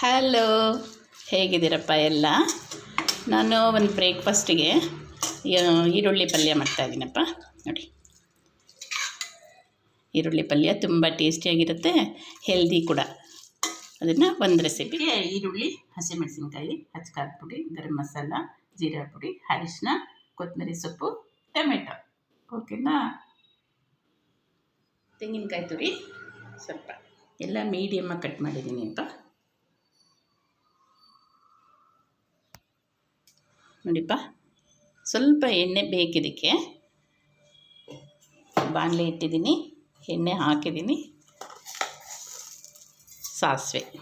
Hello, ಹೇಗಿದ್ದೀರಪ್ಪ ಎಲ್ಲ? ನಾನು ಒಂದು ಬ್ರೇಕ್ಫಾಸ್ಟಿಗೆ ಈರುಳ್ಳಿ ಪಲ್ಯ ಮಾಡ್ತಾಯಿದ್ದೀನಪ್ಪ ನೋಡಿ. ಈರುಳ್ಳಿ ಪಲ್ಯ ತುಂಬ ಟೇಸ್ಟಿಯಾಗಿರುತ್ತೆ, ಹೆಲ್ದಿ ಕೂಡ. ಅದನ್ನು ಒಂದು ರೆಸಿಪಿ ಈರುಳ್ಳಿ, ಹಸಿಮೆಣಸಿನ್ಕಾಯಿ ಹಚ್ಕಾದ ಪುಡಿ, ಗರಂ ಮಸಾಲ, ಜೀರಾ ಪುಡಿ, ಅರಿಶಿನ, ಕೊತ್ತಂಬರಿ ಸೊಪ್ಪು, ಟೊಮೆಟೊ. ಓಕೆನಾ? ತೆಂಗಿನಕಾಯಿ ತುರಿ, ಸ್ವಲ್ಪ. ಎಲ್ಲ ಮೀಡಿಯಮ್ಮಾಗಿ ಕಟ್ ಮಾಡಿದ್ದೀನಿ ಅಪ್ಪ. ನೋಡಿಪ್ಪ ಸ್ವಲ್ಪ ಎಣ್ಣೆ ಬೇಕಿದ್ದಕ್ಕೆ ಬಾಣಲೆ ಇಟ್ಟಿದ್ದೀನಿ ಎಣ್ಣೆ ಹಾಕಿದ್ದೀನಿ ಸಾಸಿವೆ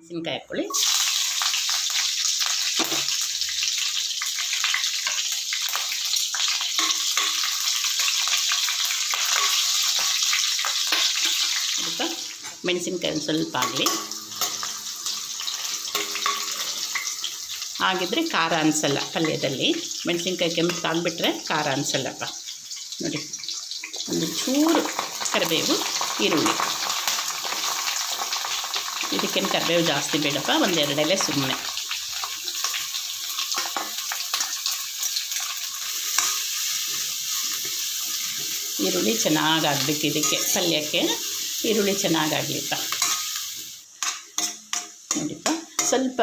ಮೆಣಸಿನ್ಕಾಯಿ ಹಾಕ್ಕೊಳ್ಳಿ ಅದಕ್ಕೆ ಮೆಣಸಿನ್ಕಾಯಿ ಒಂದು ಸ್ವಲ್ಪ ಆಗಲಿ ಆಗಿದ್ದರೆ ಖಾರ ಅನಿಸಲ್ಲ ಪಲ್ಯದಲ್ಲಿ. ಮೆಣಸಿನ್ಕಾಯಿ ಕೆಂಪಗಾಗ್ಬಿಟ್ರೆ ಖಾರ ಅನಿಸಲ್ಲಪ್ಪ. ನೋಡಿ, ಒಂದು ಚೂರು ಕರಿಬೇವು, ಈರುಳ್ಳಿ. ಇದಕ್ಕೇನು ಕರಿಬೇವು ಜಾಸ್ತಿ ಬೇಡಪ್ಪ ಒಂದೆರಡು ಸುಮ್ಮನೆ. ಈರುಳ್ಳಿ ಚೆನ್ನಾಗಿ ಆಗಬೇಕು ಇದಕ್ಕೆ, ಪಲ್ಯಕ್ಕೆ. ಈರುಳ್ಳಿ ಚೆನ್ನಾಗಾಗ್ಲಿಪ್ಪ. ನೋಡಿಪ್ಪ, ಸ್ವಲ್ಪ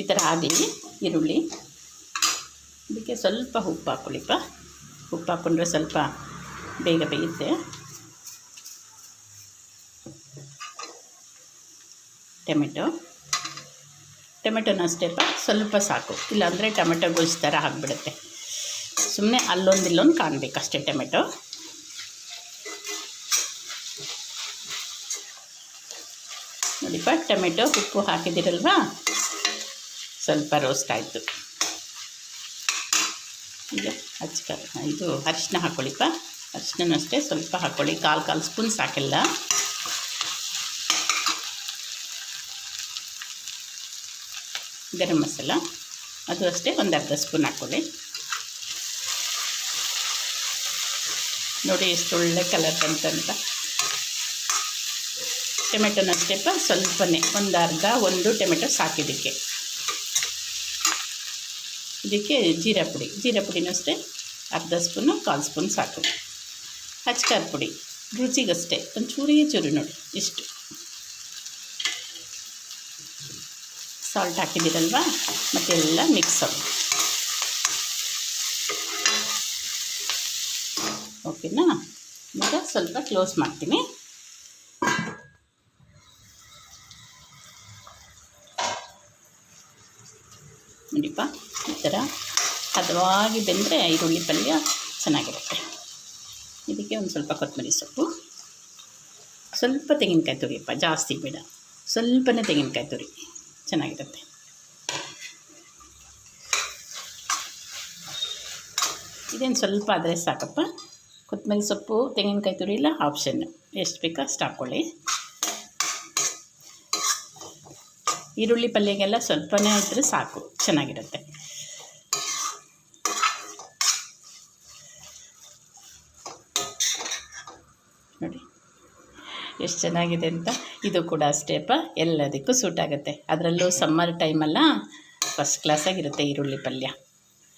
ಈ ಥರ ಆಗಲಿ ಈರುಳ್ಳಿ. ಇದಕ್ಕೆ ಸ್ವಲ್ಪ ಉಪ್ಪು ಹಾಕ್ಕೊಳ್ಳಿಪ್ಪ ಉಪ್ಪು ಹಾಕ್ಕೊಂಡ್ರೆ ಸ್ವಲ್ಪ ಬೇಗ ಬೇಯುತ್ತೆ. ಟೊಮೆಟೊ. ಟೊಮೆಟೊನ ಅಷ್ಟೇಪ್ಪ ಸ್ವಲ್ಪ ಸಾಕು. ಇಲ್ಲಾಂದರೆ ಟೊಮೆಟೊ ಗೊಜ್ಜು ಥರ ಆಗಿಬಿಡುತ್ತೆ. ಸುಮ್ಮನೆ ಅಲ್ಲೊಂದು ಇಲ್ಲೊಂದು ಕಾಣಬೇಕು ಅಷ್ಟೇ ಟೊಮೆಟೊ. ನೋಡಿಪ್ಪ, ಟೊಮೆಟೊ ಉಪ್ಪು ಹಾಕಿದ್ದೀರಲ್ವಾ? ಸ್ವಲ್ಪ ರೋಸ್ಟ್ ಆಯಿತು. ಈಗ ಹಚ್ಕ ಇದು ಅರಿಶಿನ ಹಾಕ್ಕೊಳ್ಳಿಪ್ಪ ಅರಿಶಿನ ಅಷ್ಟೇ, ಸ್ವಲ್ಪ ಹಾಕ್ಕೊಳ್ಳಿ ಕಾಲು ಕಾಲು ಸ್ಪೂನ್ ಸಾಕಿಲ್ಲ. ಗರಂ ಮಸಾಲ. ಅದು ಅಷ್ಟೇ, ಒಂದು ಅರ್ಧ ಸ್ಪೂನ್ ಹಾಕ್ಕೊಳ್ಳಿ ನೋಡಿ ಎಷ್ಟು ಒಳ್ಳೆ ಕಲರ್ ಬಂತಂತ ಟೊಮೆಟೊನ ಅಷ್ಟೇಪ್ಪ ಸ್ವಲ್ಪನೇ. ಒಂದು ಅರ್ಧ, ಒಂದು ಟೊಮೆಟೊ ಸಾಕಿದ್ದಕ್ಕೆ. ಇದಕ್ಕೆ ಜೀರಾ ಪುಡಿ. ಜೀರಾ ಪುಡಿನೂ ಅಷ್ಟೇ ಅರ್ಧ ಸ್ಪೂನು ಕಾಲು ಸ್ಪೂನ್ ಸಾಕು. ಹಚ್ಕಾರದ ಪುಡಿ. ರುಚಿಗಷ್ಟೇ. ಒಂದು ಚೂರಿಗೆ ಚೂರು ನೋಡಿ. ಇಷ್ಟು. ಸಾಲ್ಟ್ ಹಾಕಿದ್ದೀರಲ್ವಾ? ಮತ್ತೆಲ್ಲ ಮಿಕ್ಸ್ ಓಕೆನಾ ಈಗ ಸ್ವಲ್ಪ ಕ್ಲೋಸ್ ಮಾಡ್ತೀನಿ ನೋಡಿಪ್ಪ ಈ ಥರ ಹದವಾಗಿ ಬೆಂದರೆ ಈರುಳ್ಳಿ ಪಲ್ಯ ಚೆನ್ನಾಗಿರುತ್ತೆ. ಇದಕ್ಕೆ ಒಂದು ಸ್ವಲ್ಪ ಕೊತ್ತಂಬರಿ ಸೊಪ್ಪು. ಸ್ವಲ್ಪ ತೆಂಗಿನಕಾಯಿ ತುರಿಯಪ್ಪ ಜಾಸ್ತಿ ಬೇಡ. ಸ್ವಲ್ಪನೇ ತೆಂಗಿನಕಾಯಿ ತುರಿ, ಚೆನ್ನಾಗಿರುತ್ತೆ. ಇದೇನು ಸ್ವಲ್ಪ ಆದರೆ ಸಾಕಪ್ಪ. ಕೊತ್ತಂಬರಿ ಸೊಪ್ಪು, ತೆಂಗಿನಕಾಯಿ ತುರಿ ಇಲ್ಲ, ಆಪ್ಷನ್. ಎಷ್ಟು ಬೇಕೋ ಅಷ್ಟು ಹಾಕ್ಕೊಳ್ಳಿ. ಈರುಳ್ಳಿ ಪಲ್ಯಗೆಲ್ಲ ಸ್ವಲ್ಪನೇ ಇದ್ದರೆ ಸಾಕು, ಚೆನ್ನಾಗಿರುತ್ತೆ ನೋಡಿ ಎಷ್ಟು ಚೆನ್ನಾಗಿದೆ ಅಂತ? ಇದು ಕೂಡ ಅಷ್ಟೇಪ್ಪ ಎಲ್ಲದಕ್ಕೂ ಸೂಟ್ ಆಗುತ್ತೆ. ಅದರಲ್ಲೂ ಸಮ್ಮರ್ ಟೈಮಲ್ಲ ಫಸ್ಟ್ ಕ್ಲಾಸಾಗಿರುತ್ತೆ ಈರುಳ್ಳಿ ಪಲ್ಯ.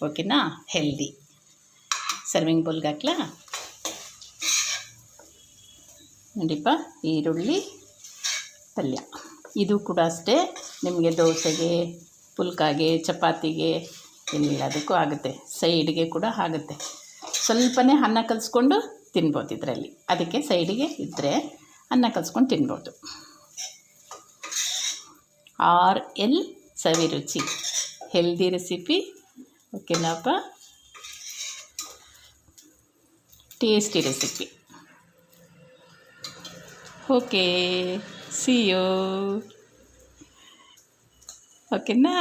ಓಕೆನಾ ಹೆಲ್ದಿ ಸರ್ವಿಂಗ್ ಬೌಲ್ಗೆ ಹಾಕ್ಲಾ? ನೋಡಿಪ್ಪ, ಈರುಳ್ಳಿ ಪಲ್ಯ. ಇದು ಕೂಡ ಅಷ್ಟೇ. ನಿಮಗೆ ದೋಸೆಗೆ, ಪುಲ್ಕಾಗೆ, ಚಪಾತಿಗೆ ಎಲ್ಲದಕ್ಕೂ ಆಗುತ್ತೆ. ಸೈಡ್ಗೆ ಕೂಡ ಆಗುತ್ತೆ. ಸ್ವಲ್ಪನೇ ಅನ್ನ ಕಲಿಸ್ಕೊಂಡು ತಿನ್ಬೋದು ಇದರಲ್ಲಿ. ಅದಕ್ಕೆ ಸೈಡಿಗೆ ಇದ್ದರೆ ಅನ್ನ ಕಲಿಸ್ಕೊಂಡು ತಿನ್ಬೋದು ಆರ್ ಎಲ್ ಸವಿ ರುಚಿ healthy recipe ಓಕೆನಾಪ್ಪ tasty recipe okay see you ಓಕೆನಾ